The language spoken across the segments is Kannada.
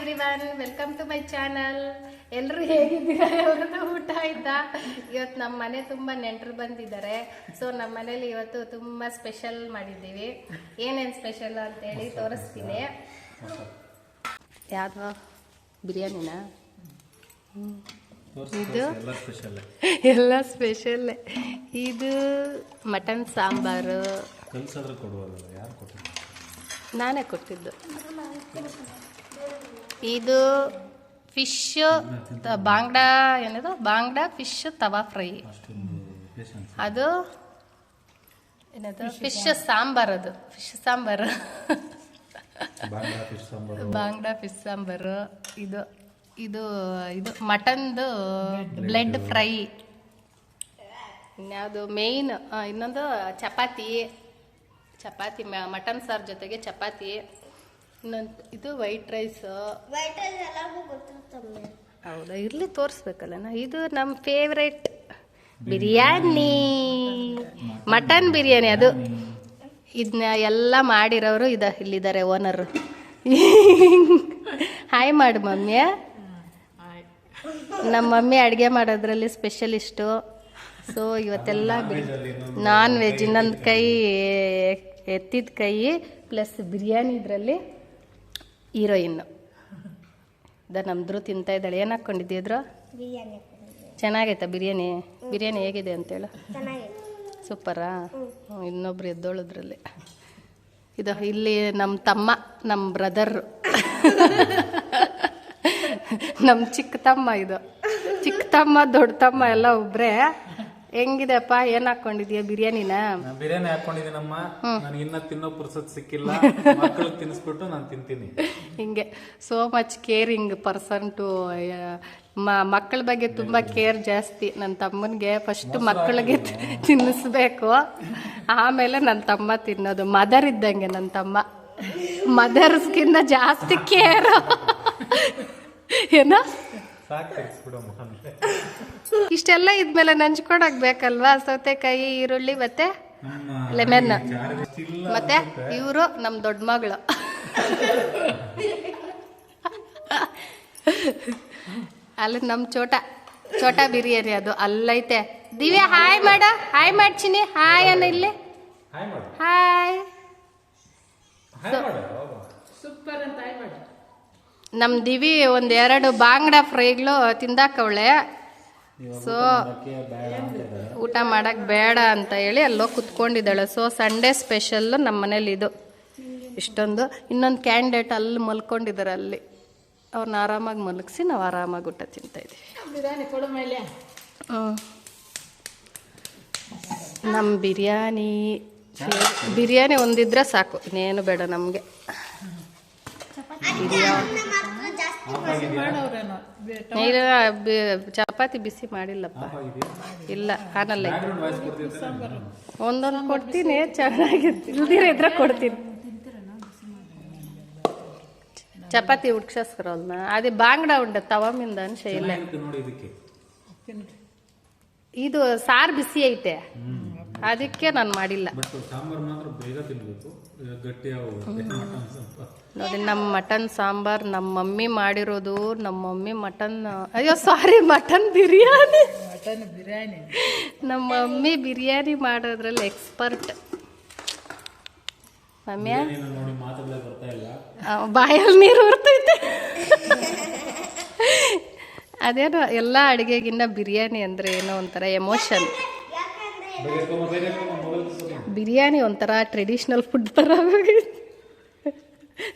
Everyone welcome to my channel ಎಲ್ಲರೂ ಹೇಗಿದ್ದೀರಾ ಊಟ ಆಯ್ತಾ? ಇವತ್ತು ನಮ್ಮ ಮನೆ ತುಂಬ ನೆಂಟರು ಬಂದಿದ್ದಾರೆ. ಸೊ ನಮ್ಮ ಮನೇಲಿ ಇವತ್ತು ತುಂಬ ಸ್ಪೆಷಲ್ ಮಾಡಿದ್ದೀವಿ. ಏನೇನು ಸ್ಪೆಷಲ್ ಅಂತೇಳಿ ತೋರಿಸ್ತೀನಿ. ಯಾವುದು? ಬಿರಿಯಾನಿನ? ಇದು? ಎಲ್ಲ ಸ್ಪೆಷಲ್ ಇದು ಮಟನ್ ಸಾಂಬಾರು. ನಾನೇ ಕೊಟ್ಟಿದ್ದು. ಇದು ಫಿಶ್ ಬಾಂಗ್ಡಾ ಏನದು? ಬಾಂಗ್ಡಾ ಫಿಶ್ ತವಾ ಫ್ರೈ. ಅದು ಏನದು? ಫಿಶ್ ಸಾಂಬಾರ್ ಅದು. ಫಿಶ್ ಸಾಂಬಾರು. ಬಾಂಗ್ಡಾ ಫಿಶ್ ಸಾಂಬಾರು. ಇದು ಇದು ಇದು ಮಟನ್ದು ಬ್ಲೆಡ್ ಫ್ರೈ. ಇನ್ಯಾವುದು? ಮೇಯ್ನ್ ಇನ್ನೊಂದು ಚಪಾತಿ. ಚಪಾತಿ ಮಟನ್ ಸಾರು ಜೊತೆಗೆ ಚಪಾತಿ. ಇನ್ನೊಂದು ಇದು ವೈಟ್ ರೈಸ್ ಹೌದಾ? ಇರ್ಲಿ ತೋರಿಸ್ಬೇಕಲ್ಲ ಇದು ನಮ್ಮ ಫೇವ್ರೆಟ್ ಬಿರಿಯಾನಿ. ಮಟನ್ ಬಿರಿಯಾನಿ ಅದು. ಇದನ್ನ ಎಲ್ಲ ಮಾಡಿರೋರು ಇದ ಇಲ್ಲಿದ್ದಾರೆ ಓನರು ಹಾಯ್ ಮಾಡು ಮಮ್ಮಿ ನಮ್ಮ ಮಮ್ಮಿ ಅಡುಗೆ ಮಾಡೋದ್ರಲ್ಲಿ ಸ್ಪೆಷಲಿಸ್ಟು ಸೊ ಇವತ್ತೆಲ್ಲ ನಾನ್ ವೆಜ್ ಇನ್ನೊಂದು ಕೈ ಎತ್ತಿದ ಕೈ ಪ್ಲಸ್ ಬಿರಿಯಾನಿ ಇದರಲ್ಲಿ ಹೀರೋಯಿನ್ನು ಇದ ನಮ್ದ್ರು ತಿಂತಾ ಇದ್ದಾಳೆ. ಏನು ಹಾಕ್ಕೊಂಡಿದ್ದಿದ್ರು ಚೆನ್ನಾಗೈತಾ ಬಿರಿಯಾನಿ? ಬಿರಿಯಾನಿ ಹೇಗಿದೆ ಅಂತೇಳು ಸೂಪರಾ? ಇನ್ನೊಬ್ರು ಎದ್ದೋಳದ್ರಲ್ಲಿ. ಇದು ಇಲ್ಲಿ ನಮ್ಮ ತಮ್ಮ ನಮ್ಮ ಬ್ರದರ್. ನಮ್ಮ ಚಿಕ್ಕ ತಮ್ಮ ಇದು. ಚಿಕ್ಕ ತಮ್ಮ ದೊಡ್ಡ ತಮ್ಮ ಎಲ್ಲ ಒಬ್ರೇ. ಹೆಂಗಿದೆಪ್ಪ ಏನ್ ಹಾಕೊಂಡಿದ್ಯಾ ಬಿರಿಯಾನಿನ? ನಾನು ಬಿರಿಯಾನಿ ಹಾಕೊಂಡಿದ್ದೀನಮ್ಮ. ನನಗೆ ಇನ್ನ ತಿನ್ನೋ ಪುರ್ಸತ್ ಸಿಕ್ಕಿಲ್ಲ. ಮಕ್ಕಳು ತಿನ್ನಿಸ್ಬಿಟ್ಟು ನಾನು ತಿಂತೀನಿ. ಹಿಂಗೆ. So much caring person to ಮಕ್ಕಳ ಬಗ್ಗೆ ತುಂಬಾ ಕೇರ್ ಜಾಸ್ತಿ. ನನ್ನ ತಮ್ಮನಿಗೆ ಫಸ್ಟ್ ಮಕ್ಕಳಿಗೆ ತಿನ್ನಿಸ್ಬೇಕು ಆಮೇಲೆ ನನ್ನ ತಮ್ಮ ತಿನ್ನೋದು. ಮದರ್ ಇದ್ದಂಗೆ ನನ್ನ ತಮ್ಮ. ಮದರ್ಸ್ಗಿಂತ ಜಾಸ್ತಿ ಕೇರ್ ಏನೋ? ಸಾಕು ಇಷ್ಟೆಲ್ಲ ಇದ್ಮೇಲೆ ನಂಚ್ಕೊಡಕ್ ಬೇಕಲ್ವಾ? ಸೌತೆಕಾಯಿ ಈರುಳ್ಳಿ ಮತ್ತೆ ಲೆಮೆನ್. ಮತ್ತೆ ಇವರು ನಮ್ಮ ದೊಡ್ಡ ಮಗಳು. ಅಲ್ಲಿ ನಮ್ಮ ಚೋಟ. ಚೋಟ ಬಿರಿಯಾನಿ ಅದು. ಅಲ್ಲೈತೆ. ದಿವ್ಯಾ ಹಾಯ್ ಮಾಡ. ಹಾಯ್ ಮಾಡ್ತೀನಿ. ಹಾಯ್ ಅನ್ನ ಇಲ್ಲಿ. Hi super hi. ಹಾಯ್ ಮಾಡು ನಮ್ಮ ದಿವಿ ಒಂದೆರಡು ಬಾಂಗ್ಡಾ ಫ್ರೈಗಳು ತಿಂದಾಕವಳೆ. ಸೊ. ಊಟ ಮಾಡಕ್ ಬೇಡ ಅಂತ ಹೇಳಿ ಅಲ್ಲೋ ಕುತ್ಕೊಂಡಿದ್ದಾಳೆ. ಸೊ ಸಂಡೇ ಸ್ಪೆಷಲ್ ನಮ್ಮ ಮನೇಲಿ ಇದು. ಇಷ್ಟೊಂದು. ಇನ್ನೊಂದು ಕ್ಯಾಂಡಿಡೇಟ್ ಅಲ್ಲಿ ಮಲ್ಕೊಂಡಿದ್ದಾರೆ ಅಲ್ಲಿ. ಅವ್ರನ್ನ ಆರಾಮಾಗಿ ಮಲಗಿಸಿ ನಾವು ಆರಾಮಾಗಿ ಊಟ ತಿಂತಾ ಇದ್ದೀವಿ. ಹ್ಮ್. ನಮ್ಮ ಬಿರಿಯಾನಿ. ಬಿರಿಯಾನಿ ಒಂದಿದ್ರೆ ಸಾಕು. ಇನ್ನೇನು ಬೇಡ ನಮಗೆ. ಇಲ್ಲ ಚಪಾತಿ ಬಿಸಿ ಮಾಡಿಲ್ಲಪ್ಪ. ಇಲ್ಲ ಕಾಣಲ್ಲ ಒಂದೊಂದು ಕೊಡ್ತೀನಿ ಚೆನ್ನಾಗಿತ್ತು ಇಲ್ದಿರ ಇದ್ರೆ ಕೊಡ್ತೀನಿ. ಚಪಾತಿ ಉಡ್ಸಸ್ಕರಲ್ನ ಅದೇ ಬಾಂಗ್ಡ ಉಂಡೆ ತವಮಿಂದ ಅನ್ಶ ಇಲ್ಲ. ನೋಡಿ ಇದಕ್ಕೆ. ಇದು ಸಾರು ಬಿಸಿ ಐತೆ. ಅದಕ್ಕೆ ನಾನು ಮಾಡಿಲ್ಲ. ಬಟ್ ಸಾಂಬಾರ್ ಮಾತ್ರ ಬೇಗ ತಿನ್ಬೇಕು. ಈಗ ಗಟ್ಟಿ ಸ್ವಲ್ಪ. ನೋಡಿ ನಮ್ಮ ಮಟನ್ ಸಾಂಬಾರ್ ನಮ್ಮ ಮಮ್ಮಿ ಮಾಡಿರೋದು ನಮ್ಮ ಮಮ್ಮಿ ಮಟನ್ ಅಯ್ಯೋ sorry mutton biryani. Mutton biryani. ನಮ್ಮ ಮಮ್ಮಿ ಬಿರಿಯಾನಿ ಮಾಡೋದ್ರಲ್ಲಿ ಎಕ್ಸ್ಪರ್ಟ್ ಮಮ್ಮಿಯ ನೋಡಿ ಮಾತುಗಳೇ ಬರ್ತಾ ಇಲ್ಲ. ಬಾಯಲ್ಲಿ ನೀರು ಬರ್ತೈತೆ ಅದೇನೋ ಎಲ್ಲ ಅಡುಗೆಗಿನ್ನ ಬಿರಿಯಾನಿ ಅಂದರೆ ಏನೋ ಒಂಥರ ಎಮೋಷನ್ ಬಿರಿಯಾನಿ ಒಂಥರ ಟ್ರೆಡಿಷ್ನಲ್ ಫುಡ್ ಥರ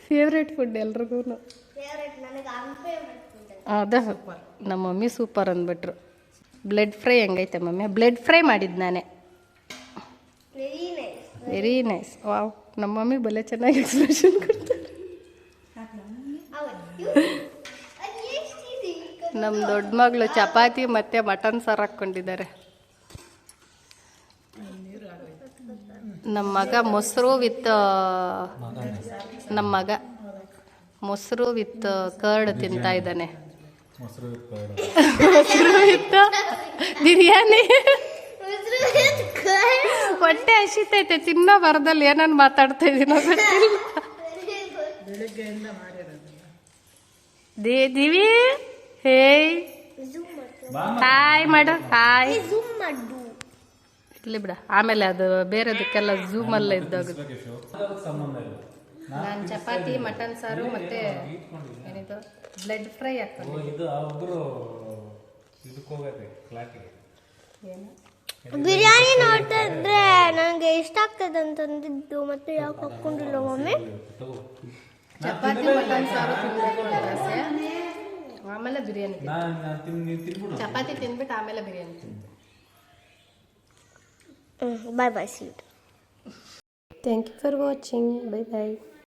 ಫೇವ್ರೇಟ್ ಫುಡ್ ಎಲ್ರಿಗೂ. ಅದ ನಮ್ಮ ಮಮ್ಮಿ ಸೂಪರ್ ಅಂದ್ಬಿಟ್ರು. ಬ್ಲಡ್ ಫ್ರೈ ಹೆಂಗೈತೆ ಮಮ್ಮಿ? ಬ್ಲಡ್ ಫ್ರೈ ಮಾಡಿದ್ದು ನಾನೇ. Very nice very nice wow ನಮ್ಮ ಮಮ್ಮಿ ಬಲೆ ಚೆನ್ನಾಗಿ ಎಕ್ಸ್ಪ್ರೆಷನ್ ಕೊಡ್ತಾರೆ. ನಮ್ಮ ದೊಡ್ಡ ಮಗಳು ಚಪಾತಿ ಮತ್ತು ಮಟನ್ ಸಾರು ಹಾಕ್ಕೊಂಡಿದ್ದಾರೆ. ನಮ್ಮ ಮಗ ಮೊಸರು ವಿತ್ ನಮ್ಮ ಮಗ ಮೊಸರು ವಿತ್ ಕರ್ಡ್ ತಿಂತಾ ಇದ್ದಾನೆ. ಮೊಸರು ವಿತ್ ಬಿರಿಯಾನಿ. ಹೊಟ್ಟೆ ಹಸಿತೈತೆ ತಿನ್ನೋ ಬರದಲ್ಲಿ ಏನನ್ ಮಾತಾಡ್ತಾ ಇದೀನೋ ಗೊತ್ತಿಲ್ಲ. ಬೆಳಿಗ್ಗೆಯಿಂದ ಹೇ ದೇ ದಿವಿ ಹೇಯ್. ಮಾಡು. ಹಾಯ್ ಇಲ್ಲಿ ಬಿಡ ಆಮೇಲೆ ಅದು ಬೇರೆದಕ್ಕೆಲ್ಲ ಝೂಮಲ್ಲ ಇದ್ದಾಗ ನಾನು ಚಪಾತಿ ಮಟನ್ ಸಾರು ಮತ್ತೆ ಏನಿದು? ಬ್ಲೆಡ್ ಫ್ರೈ ಆಗ್ತದೆ ಬಿರಿಯಾನಿ ನೋಡ್ತಾ ಇದ್ರೆ ನನಗೆ ಇಷ್ಟ ಆಗ್ತದೆ ಅಂತಂದಿದ್ದು ಮತ್ತೆ ಯಾಕೆ ಹಾಕೊಂಡಿಲ್ಲ ಒಮ್ಮೆ? ಚಪಾತಿ ಮಟನ್ ಸಾರು ತಿನ್ನಬೇಕು ಅಂತ ಆಸೆ. ಆಮೇಲೆ ಬಿರಿಯಾನಿ ಚಪಾತಿ ತಿಂದ್ಬಿಟ್ಟು ಆಮೇಲೆ ಬಿರಿಯಾನಿ ತಿಂತೀನಿ Mm, bye bye. See you. Thank you for watching. Bye bye.